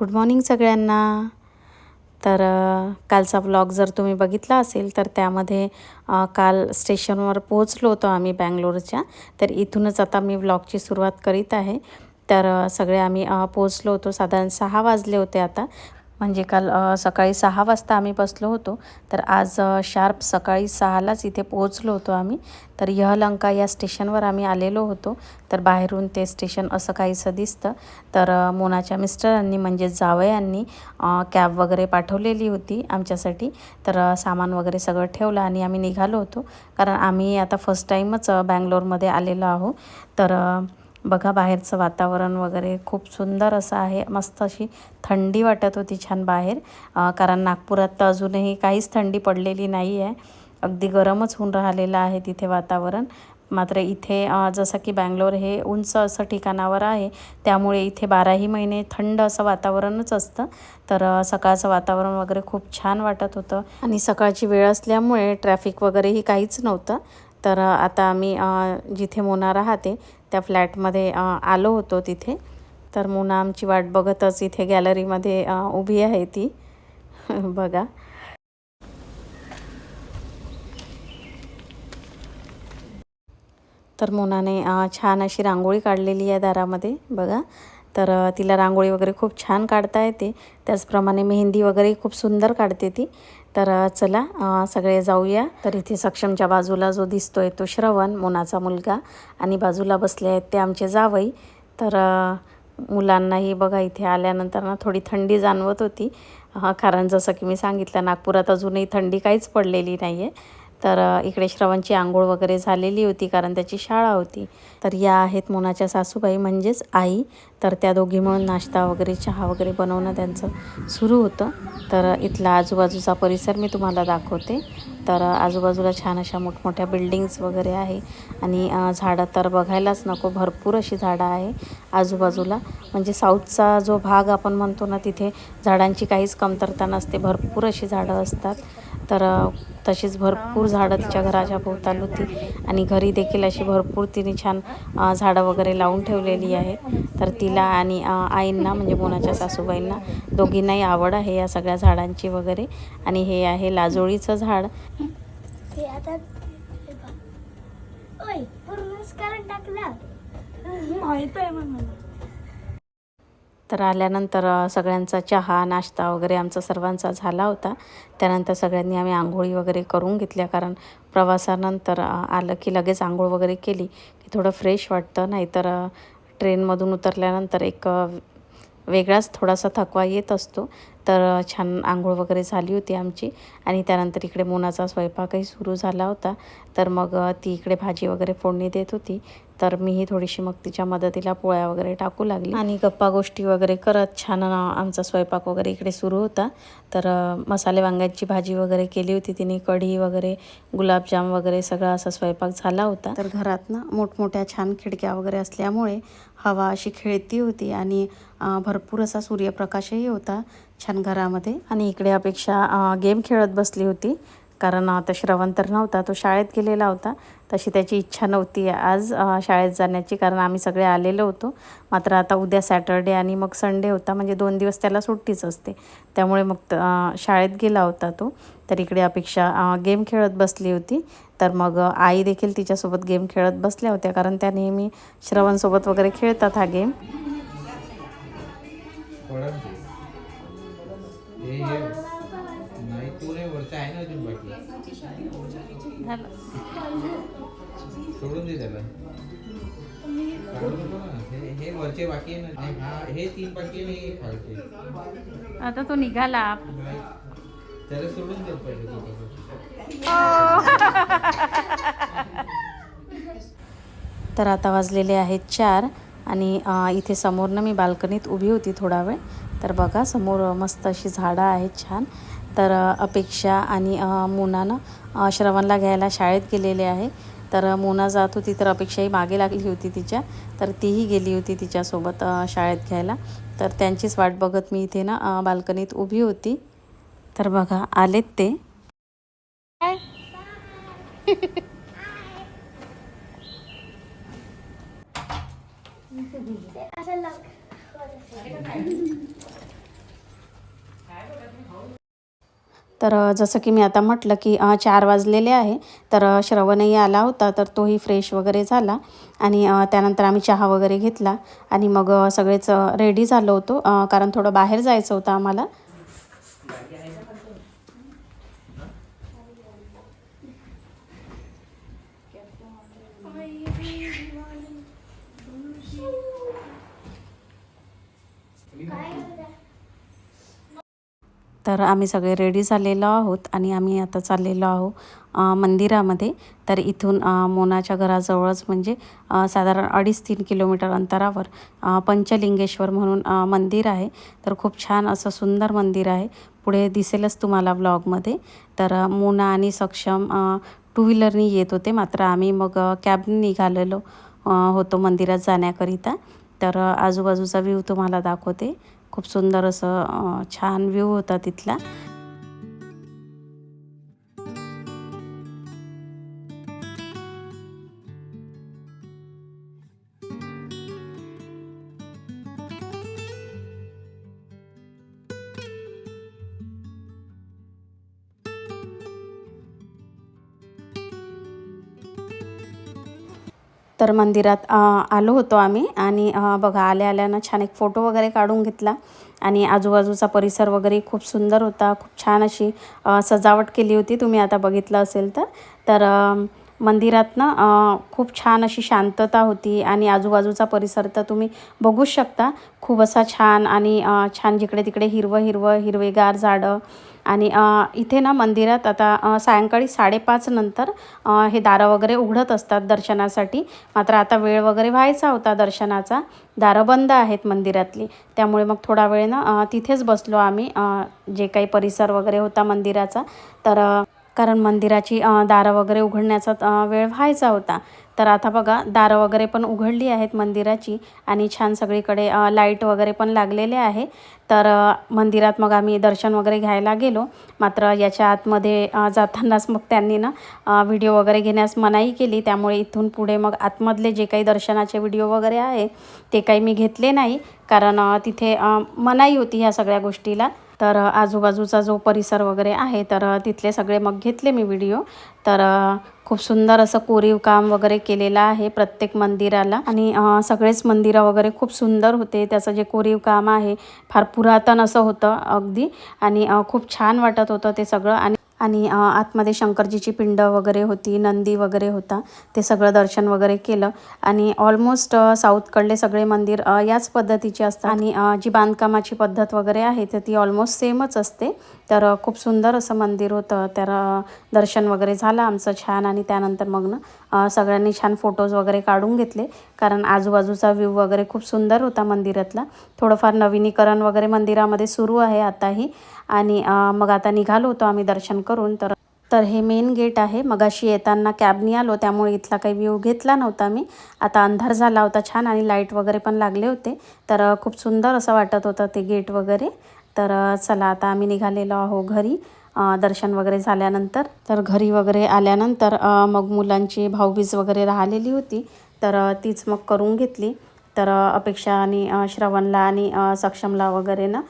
Good morning सगळ्यांना. तर कालचा व्लॉग जर तुम्ही बघितला असेल तर त्यामध्ये काल स्टेशनवर पोहोचलो होतो आम्ही बँगलोरच्या. तर इथूनच आता मी व्लॉगची सुरुवात करीत आहे. तर सगळे आम्ही पोचलो पोहोचलो होतो. साधारण सहा वाजले होते आता. म्हणजे काल सकाळी सहा वाजता आम्ही बसलो होतो. तर आज शार्प सकाळी सहालाच इथे पोहोचलो होतो आम्ही. तर यहलंका या स्टेशनवर आम्ही आलेलो होतो. तर बाहेरून ते स्टेशन असं काहीसं दिसतं. तर मोनाच्या मिस्टरांनी म्हणजे जावयांनी कॅब वगैरे पाठवलेली होती आमच्यासाठी. तर सामान वगैरे सगळं ठेवलं आणि आम्ही निघालो होतो. कारण आम्ही आता फर्स्ट टाईमच बँगलोरमध्ये आलेलो आहो. तर बघा बाहेरचं वातावरण वगैरे खूप सुंदर असं आहे. मस्त अशी थंडी वाटत होती छान बाहेर. कारण नागपुरात तर अजूनही काहीच थंडी पडलेली नाही आहे अगदी गरमच होऊन राहिलेलं आहे तिथे वातावरण. मात्र इथे जसं की बँगलोर हे उंच असं ठिकाणावर आहे. त्यामुळे इथे बाराही महिने थंड असं वातावरणच असतं. तर सकाळचं वातावरण वगैरे खूप छान वाटत होतं. आणि सकाळची वेळ असल्यामुळे ट्रॅफिक वगैरेही काहीच नव्हतं. तर आता आम्ही जिथे मोना राहते त्या फ्लॅटमध्ये आलो होतो तिथे. तर मोना आमची वाट बघतच इथे गॅलरीमध्ये उभी आहे ती. बघा. तर मोनाने छान अशी रांगोळी काढलेली आहे दारामध्ये बघा. तर तिला रांगोळी वगैरे खूप छान काढता येते. त्याचप्रमाणे मेहंदी वगैरे खूप सुंदर काढते ती. तर चला सगळे जाऊया. तर इथे सक्षमच्या बाजूला जो दिसतोय तो श्रवण मोनाचा मुलगा. आणि बाजूला बसले आहेत ते आमचे जावई. तर मुलांनाही बघा इथे आल्यानंतर ना थोडी थंडी जाणवत होती. कारण जसं की मी सांगितलं नागपुरात अजूनही थंडी काहीच पडलेली नाही आहे तर इकडे श्रवणची आंघोळ वगैरे झालेली होती कारण त्याची शाळा होती. तर या आहेत मोनाच्या सासूबाई म्हणजेच आई. तर त्या दोघी मिळून नाश्ता वगैरे चहा वगैरे बनवणं त्यांचं सुरू होतं. तर इथला आजूबाजूचा परिसर मी तुम्हाला दाखवते. तर आजूबाजूला छान अशा मोठमोठ्या बिल्डिंग्स वगैरे आहे. आणि झाडं तर बघायलाच नको भरपूर अशी झाडं आहे आजूबाजूला. म्हणजे साऊथचा जो भाग आपण म्हणतो ना तिथे झाडांची काहीच कमतरता नसते भरपूर अशी झाडं असतात. तर तशीच भरपूर झाडं तिच्या घराच्या भोवताल होती. आणि घरी देखील अशी भरपूर तिने छान झाडं वगैरे लावून ठेवलेली आहेत. तर ती तिला आणि आईंना म्हणजे मोनाच्या सासूबाईंना दोघींनाही आवड आहे या सगळ्या झाडांची वगैरे. आणि हे आहे लाजोळीचं झाड. तर आल्यानंतर सगळ्यांचा चहा नाश्ता वगैरे आमचा सर्वांचा झाला होता. त्यानंतर सगळ्यांनी आम्ही आंघोळी वगैरे करून घेतल्या कारण प्रवासानंतर आलं की लगेच आंघोळ वगैरे केली की थोडं फ्रेश वाटतं. नाहीतर ट्रेनमधून उतरल्यानंतर एक वेगळाच थोडासा थकवा येत असतो. तर छान आंघोळ वगैरे झाली होती आमची आणि त्यानंतर इकडे मोनाचा स्वयंपाकही सुरू झाला होता. तर मग ती इकडे भाजी वगैरे फोडणी देत होती. तर मीही थोडीशी मग तिच्या मदतीला पोळ्या वगैरे टाकू लागली. आणि गप्पा गोष्टी वगैरे करत छान आमचा स्वयंपाक वगैरे इकडे सुरू होता. तर मसाले वांग्याची भाजी वगैरे केली होती तिने कढी वगैरे गुलाबजाम वगैरे सगळा असा स्वयंपाक झाला होता. तर घरात ना मोठमोठ्या छान खिडक्या वगैरे असल्यामुळे हवा अशी खेळती होती आणि भरपूर असा सूर्यप्रकाशही होता छान घरामध्ये. आणि इकडे अपेक्षा गेम खेळत बसली होती कारण आता श्रवण तर नव्हता तो शाळेत गेलेला होता. तशी त्याची इच्छा नव्हती आज शाळेत जाण्याची कारण आम्ही सगळे आलेलो होतो. मात्र आता उद्या सॅटर्डे आणि मग संडे होता म्हणजे दोन दिवस त्याला सुट्टीच असते. त्यामुळे मग शाळेत गेला होता तो. तर इकडे अपेक्षा गेम खेळत बसली होती. तर मग आई देखील तिच्यासोबत गेम खेळत बसल्या होत्या कारण त्या नेहमी श्रवणसोबत वगैरे खेळतात हा गेम. सोडून दे त्याला. हे वरचे बाकी हा तीन बाकी आता तो निघाला. त्याला सोडून दे पहिले तू. तसं. हो. तर आता वाजलेले आहेत चार आणि इथे समोरनं मी बाल्कनीत उभी होती थोडा वेळ. तर बघा समोर मस्त अशी झाडं आहेत छान. तर अपेक्षा आणि मुनानं मोनानं श्रवणला घ्यायला शाळेत गेलेले आहे. तर मुना मोना जात होती तर अपेक्षाही मागे लागली होती तिच्या. तर तीही गेली होती तिच्यासोबत शाळेत घ्यायला. तर त्यांचीच वाट बघत मी इथे ना बाल्कनीत उभी होती. तर बघा आलेत ते. असं तर जसं की मी आता म्हटलं की चार वाजलेले आहे. तर श्रवणही आला होता तर तोही फ्रेश वगैरे झाला. आणि त्यानंतर आम्ही चहा वगैरे घेतला. आणि मग सगळेच रेडी झालो होतो. कारण थोडं बाहेर जायचं होतं आम्हाला. तर आम्ही सगळे रेडी झालेलो आहोत आणि आम्ही आता चाललेलो आहोत मंदिरामध्ये. तर इथून मोनाच्या घराजवळच म्हणजे साधारण अडीच तीन किलोमीटर अंतरावर पंचलिंगेश्वर म्हणून मंदिर आहे. तर खूप छान असं सुंदर मंदिर आहे. पुढे दिसेलच तुम्हाला व्लॉगमध्ये तर मोना आणि सक्षम टू व्हीलरनी येत होते. मात्र आम्ही मग कॅबने निघालेलो होतो मंदिरात जाण्याकरिता. तर आजूबाजूचा व्ह्यू तुम्हाला दाखवते. खूप सुंदर असं छान व्ह्यू होता तिथला. तर मंदिरात आलो होतो आम्ही आणि बघा आल्या आल्यानं छान एक फोटो वगैरे काढून घेतला आणि आजूबाजूचा परिसर वगैरे खूप सुंदर होता खूप छान अशी सजावट केली होती तुम्ही आता बघितलं असेल तर. तर मंदिरात ना खूप छान अशी शांतता होती आणि आजूबाजूचा परिसर तर तुम्ही बघूच शकता. खूप असा छान आणि छान जिकडे तिकडे हिरवं हिरवं हिरवेगार झाडं आणि इथे ना मंदिरात आता सायंकाळी साडेपाच नंतर हे दारं वगैरे उघडत असतात दर्शनासाठी. मात्र आता वेळ वगैरे व्हायचा होता दर्शनाचा. दारं बंद आहेत मंदिरातली. त्यामुळे मग थोडा वेळ ना तिथेच बसलो आम्ही जे काही परिसर वगैरे होता मंदिराचा. तर कारण मंदिराची दारं वगैरे उघडण्याचा वेळ व्हायचा होता. तर आता बघा दारं वगैरे पण उघडली आहेत मंदिराची आणि छान सगळीकडे लाइट वगैरे पण लागलेले आहे. तर मंदिरात मग आम्ही दर्शन वगैरे घ्यायला गेलो. मात्र याच्या आतमध्ये जातानाच मग त्यांनी ना व्हिडिओ वगैरे घेण्यास मनाई केली. त्यामुळे इथून पुढे मग आतमधले जे काही दर्शनाचे व्हिडिओ वगैरे आहे ते काही मी घेतले नाही. कारण तिथे मनाई होती ह्या सगळ्या गोष्टीला. तर आजूबाजूचा जो परिसर वगैरे आहे तर तिथले सगळे मग घेतले मी व्हिडिओ. तर खूप सुंदर असं कोरीव काम वगैरे केलेलं आहे प्रत्येक मंदिराला. आणि सगळेच मंदिरं वगैरे खूप सुंदर होते. त्याचं जे कोरीव काम आहे फार पुरातन असं होतं अगदी. आणि खूप छान वाटत होतं ते सगळं. आणि आणि आतमध्ये शंकरजीची पिंड वगैरे होती नंदी वगैरे होता ते सगळं दर्शन वगैरे केलं. आणि ऑलमोस्ट साऊथकडले सगळे मंदिर याच पद्धतीचे असतात. आणि जी बांधकामाची पद्धत वगैरे आहे तर ती ऑलमोस्ट सेमच असते. तर खूप सुंदर असं मंदिर होतं. तर दर्शन वगैरे झालं आमचं छान. आणि त्यानंतर मग ना सगळ्यांनी छान फोटोज वगैरे काढून घेतले. कारण आजूबाजूचा व्ह्यू वगैरे खूप सुंदर होता मंदिरातला. थोडंफार नवीनीकरण वगैरे मंदिरामध्ये सुरू आहे आताही. आणि मग आता निघालो होतो आम्ही दर्शन करून. तर तर हे मेन गेट आहे. मगाशी येताना कॅबनी आलो त्यामुळे इथला काही व्ह्यू घेतला नव्हता मी. आता अंधार झाला होता छान आणि लाइट वगैरे पण लागले होते. तर खूप सुंदर असं वाटत होतं ते गेट वगैरे. तर चला आता आम्ही निघालेलो आहो घरी. दर्शन वगैरे झाल्यानंतर. तर घरी वगैरे आल्यानंतर मग मुलांची भाऊबीज वगैरे राहिलेली होती. तर तीच मग करून घेतली. तर अपेक्षा आणि श्रवणला आणि सक्षमला वगैरे ना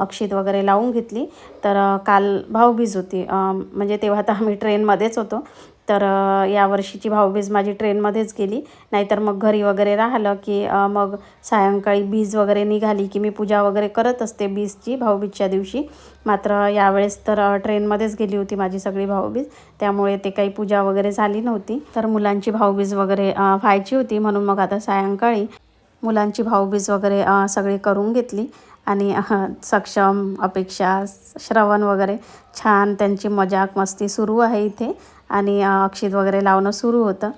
अक्षित वगैरे लावून घेतली. तर काल भाऊबीज होती. म्हणजे तेव्हा तर आम्ही ट्रेनमध्येच होतो. तर यावर्षीची भाऊबीज माझी ट्रेनमध्येच गेली. नाहीतर मग घरी वगैरे राहिलं की मग सायंकाळी बीज वगैरे निघाली की मी पूजा वगैरे करत असते बीजची भाऊबीजच्या दिवशी. मात्र यावेळेस तर ट्रेनमध्येच गेली होती माझी सगळी भाऊबीज. त्यामुळे ते काही पूजा वगैरे झाली नव्हती. तर मुलांची भाऊबीज वगैरे व्हायची होती म्हणून मग आता सायंकाळी मुलांची भाऊबीज वगैरे सगळी करून घेतली. आणि सक्षम अपेक्षा श्रवण वगैरे छान त्यांची मजाक मस्ती सुरू आहे इथे. आणि अक्षित वगैरे लावणं सुरू होतं.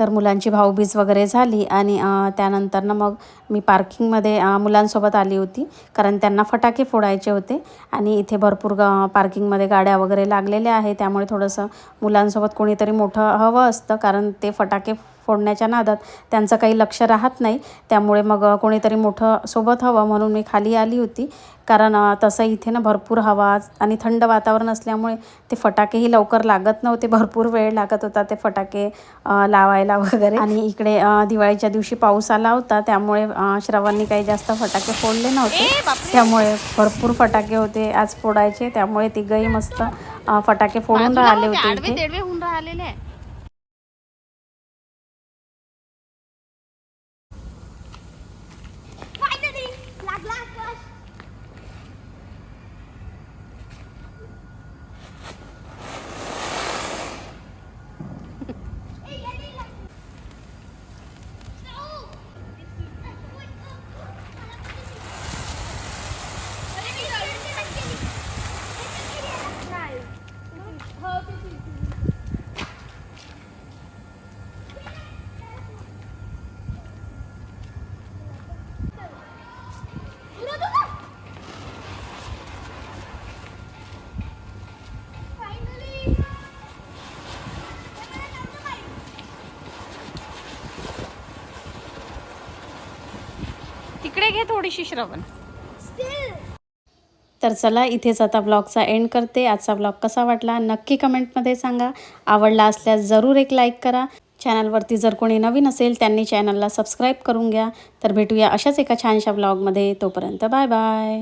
तर मुलांची भाऊबीज वगैरे झाली आणि त्यानंतर ना मग मी पार्किंगमध्ये मुलांसोबत आली होती. कारण त्यांना फटाके फोडायचे होते आणि इथे भरपूर ग पार्किंगमध्ये गाड्या वगैरे लागलेल्या आहे त्यामुळे थोडंसं मुलांसोबत कोणीतरी मोठं हवं असतं कारण ते फटाके फोडण्याच्या नादात त्यांचं काही लक्ष राहत नाही. त्यामुळे मग कोणीतरी मोठं सोबत हवं म्हणून मी खाली आली होती. कारण तसं इथे ना भरपूर हवा आणि थंड वातावरण असल्यामुळे ते फटाकेही लवकर लागत नव्हते. भरपूर वेळ लागत होता ते फटाके लावायला वगैरे. आणि इकडे दिवाळीच्या दिवशी पाऊस आला होता. त्यामुळे अ, श्रवणनी काही जास्त फटाके फोडले नव्हते. त्यामुळे भरपूर फटाके होते आज फोडायचे. त्यामुळे तिघही मस्त फटाके फोडून राहिले होते इथे. इकडे घे थोडीशी श्रवण. तर चला इथेच आता ब्लॉगचा एंड करते. आजचा ब्लॉग कसा वाटला नक्की कमेंटमध्ये सांगा. आवडला असल्यास जरूर एक लाईक करा. चॅनलवरती जर कोणी नवीन असेल त्यांनी चॅनलला सबस्क्राईब करून घ्या. तर भेटूया अशाच एका छानशा ब्लॉगमध्ये. तोपर्यंत बाय बाय